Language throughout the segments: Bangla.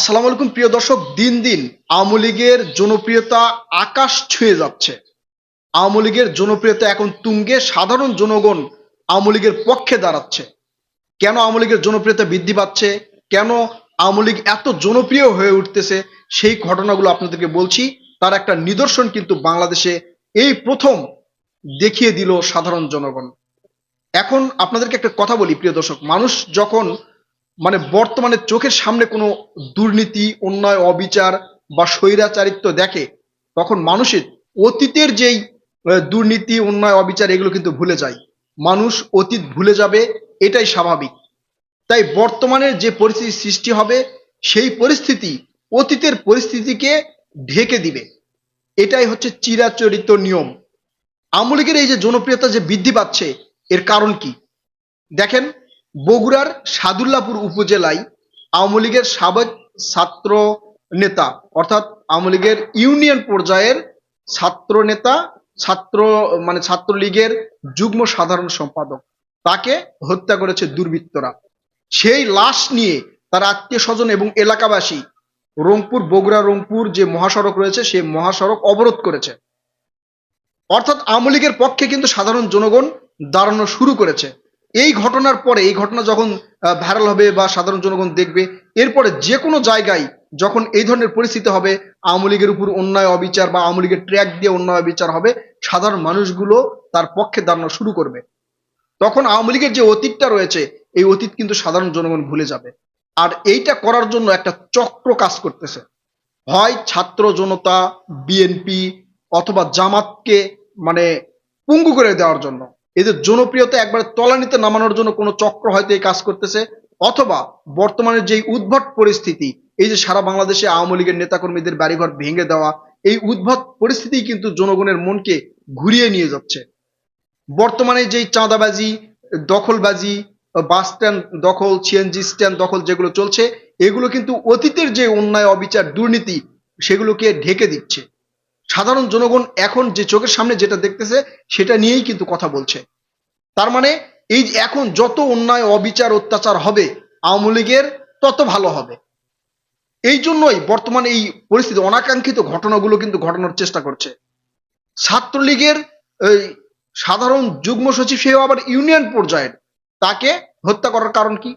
আসসালামু আলাইকুম, প্রিয় দর্শক। দিন দিন আওয়ামী লীগের জনপ্রিয়তা আকাশ ছুঁয়ে যাচ্ছে। আওয়ামী লীগের জনপ্রিয়তা এখন তুঙ্গে। সাধারণ জনগণ আওয়ামী লীগের পক্ষে দাঁড়াচ্ছে। কেন আওয়ামী লীগের জনপ্রিয়তা বৃদ্ধি পাচ্ছে? কেন আওয়ামী লীগ এত জনপ্রিয় হয়ে উঠতেছে? সেই ঘটনাগুলো আপনাদেরকে বলছি। তার একটা নিদর্শন কিন্তু বাংলাদেশে এই প্রথম দেখিয়ে দিল সাধারণ জনগণ। এখন আপনাদেরকে একটা কথা বলি, প্রিয় দর্শক। মানুষ যখন মানে বর্তমানে চোখের সামনে কোনো দুর্নীতি, অন্যায়, অবিচার বা স্বৈরাচারিত্ব দেখে, তখন মানুষের অতীতের যেই দুর্নীতি, অন্যায়, অবিচার, এগুলো কিন্তু ভুলে যায়। মানুষ অতীত ভুলে যাবে, এটাই স্বাভাবিক। তাই বর্তমানের যে পরিস্থিতি সৃষ্টি হবে, সেই পরিস্থিতি অতীতের পরিস্থিতিকে ঢেকে দিবে। এটাই হচ্ছে চিরাচরিত নিয়ম। আওয়ামী লীগের এই যে জনপ্রিয়তা যে বৃদ্ধি পাচ্ছে, এর কারণ কি? দেখেন বগুড়ার সাদুল্লাপুর উপজেলায় আওয়ামী লীগের সাবেক ছাত্র নেতা, অর্থাৎ আওয়ামী লীগের ইউনিয়ন পর্যায়ের ছাত্র নেতা, ছাত্র মানে ছাত্রলীগের যুগ্ম সাধারণ সম্পাদক। তাকে হত্যা করেছে দুর্বৃত্তরা। সেই লাশ নিয়ে তার আত্মীয় স্বজন এবং এলাকাবাসী রংপুর, বগুড়া, রংপুর যে মহাসড়ক রয়েছে, সেই মহাসড়ক অবরোধ করেছে। অর্থাৎ আওয়ামী লীগের পক্ষে কিন্তু সাধারণ জনগণ দাঁড়ানো শুরু করেছে। এই ঘটনার পরে, এই ঘটনা যখন ভাইরাল হবে বা সাধারণ জনগণ দেখবে, এরপরে যে কোনো জায়গায় যখন এই ধরনের পরিস্থিতি হবে, আওয়ামী লীগের উপর অন্যায় অবিচার বা আওয়ামী লীগের ট্র্যাক দিয়ে অন্যায় অবিচার হবে, সাধারণ মানুষগুলো তার পক্ষে দাঁড়ানো শুরু করবে। তখন আওয়ামী লীগের যে অতীতটা রয়েছে, এই অতীত কিন্তু সাধারণ জনগণ ভুলে যাবে। আর এইটা করার জন্য একটা চক্র কাজ করতেছে। হয় ছাত্র জনতা, বিএনপি অথবা জামাতকে মানে পুঙ্গু করে দেওয়ার জন্য। এদের জনপ্রিয়তা একবার তলানিতে নামানোর জন্য কোনো চক্র হয়তো এই কাজ করতেছে, অথবা বর্তমানে যেই উদ্ভট পরিস্থিতি, এই যে সারা বাংলাদেশে আওয়ামী লীগের নেতাকর্মীদের বাড়িঘর ভেঙে দেওয়া, এই উদ্ভট পরিস্থিতি কিন্তু জনগণের মনকে ঘুরিয়ে নিয়ে যাচ্ছে। বর্তমানে যেই চাঁদাবাজি, দখলবাজি, বাস স্ট্যান্ড দখল সিএনজি স্ট্যান্ড দখল যেগুলো চলছে, এগুলো কিন্তু অতীতের যে অন্যায়, অবিচার, দুর্নীতি, সেগুলোকে ঢেকে দিচ্ছে। সাধারণ জনগণ এখন যে চোখের সামনে যেটা দেখতেছে, সেটা নিয়েই কিন্তু কথা বলছে। তার মানে এই এখন যত অন্যায়, অবিচার, অত্যাচার হবে আওয়ামী লীগের, তত ভালো হবে। এই জন্যই বর্তমানে এই পরিস্থিতি, অনাকাঙ্ক্ষিত ঘটনাগুলো কিন্তু ঘটানোর চেষ্টা করছে। ছাত্রলীগের সাধারণ যুগ্ম সচিব সেও আবার ইউনিয়ন পর্যায়ের। তাকে হত্যা করার কারণ কি?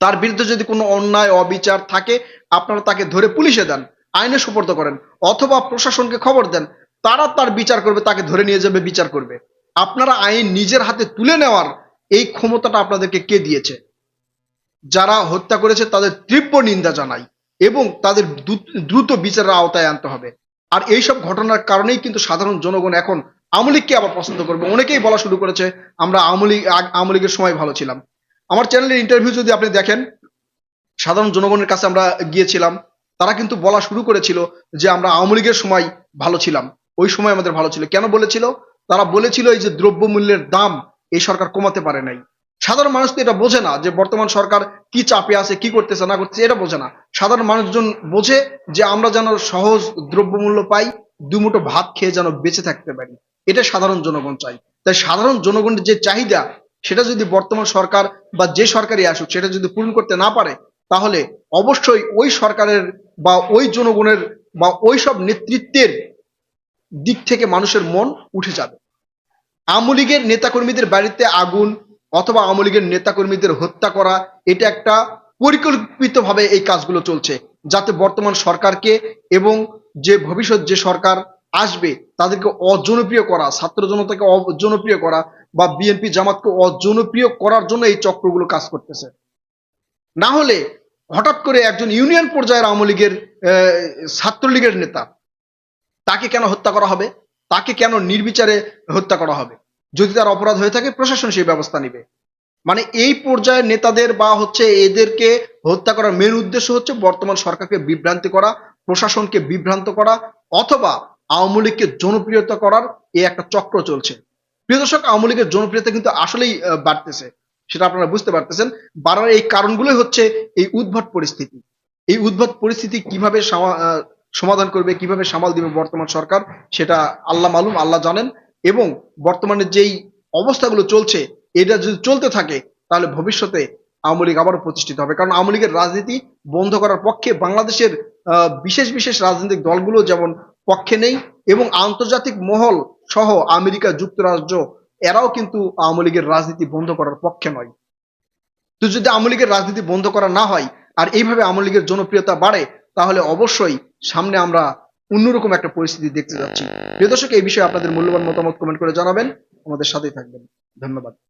তার বিরুদ্ধে যদি কোনো অন্যায়, অবিচার থাকে, আপনারা তাকে ধরে পুলিশে দেন, আইনে সুপর্দ করেন, অথবা প্রশাসনকে খবর দেন, তারা তার বিচার করবে, তাকে ধরে নিয়ে যাবে, বিচার করবে। আপনারা আইন নিজের হাতে তুলে নেওয়ার এই ক্ষমতাটা আপনাদেরকে কে দিয়েছে? যারা হত্যা করেছে তাদের তীব্র নিন্দা জানাই এবং তাদের দ্রুত- বিচারের আওতায় আনতে হবে। আর এইসব ঘটনার কারণেই কিন্তু সাধারণ জনগণ এখন আওয়ামী লীগকে আবার পছন্দ করবে। অনেকেই বলা শুরু করেছে, আমরা আওয়ামী লীগ আগ- আওয়ামী লীগের সময় ভালো ছিলাম। আমার চ্যানেলের ইন্টারভিউ যদি আপনি দেখেন, সাধারণ জনগণের কাছে আমরা গিয়েছিলাম, তারা কিন্তু বলা শুরু করেছিল যে আমরা আওয়ামী লীগের সময় ভালো ছিলাম। ওই সময় আমাদের ভালো ছিল। কেন বলেছিল? তারা বলেছিল এই যে দ্রব্যমূল্যের দাম এই সরকার কমাতে পারে নাই। সাধারণ মানুষ তো এটা বোঝে না যে বর্তমান সরকার কি চাপে আছে, কি করতেছে, না করতেছে, এটা বোঝে না। সাধারণ মানুষজন বোঝে যে আমরা যেন সহজ দ্রব্যমূল্য পাই, দুমুঠো ভাত খেয়ে যেন বেঁচে থাকতে পারি। এটা সাধারণ জনগণ চাই তাই সাধারণ জনগণের যে চাহিদা, সেটা যদি বর্তমান সরকার বা যে সরকারই আসুক, সেটা যদি পূরণ করতে না পারে, তাহলে অবশ্যই ওই সরকারের বা ওই জনগণের বা ওই সব নেতৃত্বের দিক থেকে মানুষের মন উঠে যাবে। আওয়ামী লীগের নেতাকর্মীদের বাড়িতে আগুন অথবা আওয়ামী লীগের নেতাকর্মীদের হত্যা করা, এটা একটা পরিকল্পিতভাবে এই কাজগুলো চলছে। যাতে বর্তমান সরকারকে এবং যে ভবিষ্যৎ যে সরকার আসবে, তাদেরকে অজনপ্রিয় করা, ছাত্র জনতাকে অজনপ্রিয় করা বা বিএনপি জামাতকে অজনপ্রিয় করার জন্য এই চক্রগুলো কাজ করতেছে। না হলে হঠাৎ করে একজন ইউনিয়ন পর্যায়ের আওয়ামী লীগের ছাত্রলীগের নেতা, তাকে কেন হত্যা করা হবে? তাকে কেন নির্বিচারে হত্যা করা হবে? যদি তার অপরাধ হয়ে থাকে, প্রশাসন সেই ব্যবস্থা নেবে। মানে এই পর্যায়ের নেতাদের বা হচ্ছে এদেরকে হত্যা করার মেন উদ্দেশ্য হচ্ছে বর্তমান সরকারকে বিভ্রান্তি করা, প্রশাসনকে বিভ্রান্ত করা, অথবা আওয়ামী লীগকে জনপ্রিয়তা করার এই একটা চক্র চলছে। প্রিয় দর্শক, আওয়ামী লীগের জনপ্রিয়তা কিন্তু আসলেই বাড়তেছে। সেটা আপনারা বুঝতে পারতেছেন। বাড়ার এই কারণগুলোই হচ্ছে এই উদ্ভট পরিস্থিতি। এই উদ্ভট পরিস্থিতি কীভাবে সমাধান করবে, কীভাবে সামাল দিবে বর্তমান সরকার, সেটা আল্লাহ মালুম, আল্লাহ জানেন। এবং বর্তমানে যেই অবস্থাগুলো চলছে, এটা যদি চলতে থাকে, তাহলে ভবিষ্যতে আওয়ামী লীগ আবারও প্রতিষ্ঠিত হবে। কারণ আওয়ামী লীগের রাজনীতি বন্ধ করার পক্ষে বাংলাদেশের বিশেষ বিশেষ রাজনৈতিক দলগুলো যেমন পক্ষে নেই এবং আন্তর্জাতিক মহল সহ আমেরিকা যুক্তরাজ্য, এরাও কিন্তু আওয়ামী লীগের রাজনীতি বন্ধ করার পক্ষে নয়। তো যদি আওয়ামী লীগের রাজনীতি বন্ধ করা না হয়, আর এইভাবে আওয়ামী লীগের জনপ্রিয়তা বাড়ে, তাহলে অবশ্যই সামনে আমরা অন্যরকম একটা পরিস্থিতি দেখতে যাচ্ছি। প্রিয় দর্শক, এই বিষয়ে আপনাদের মূল্যবান মতামত কমেন্ট করে জানাবেন। আমাদের সাথেই থাকবেন। ধন্যবাদ।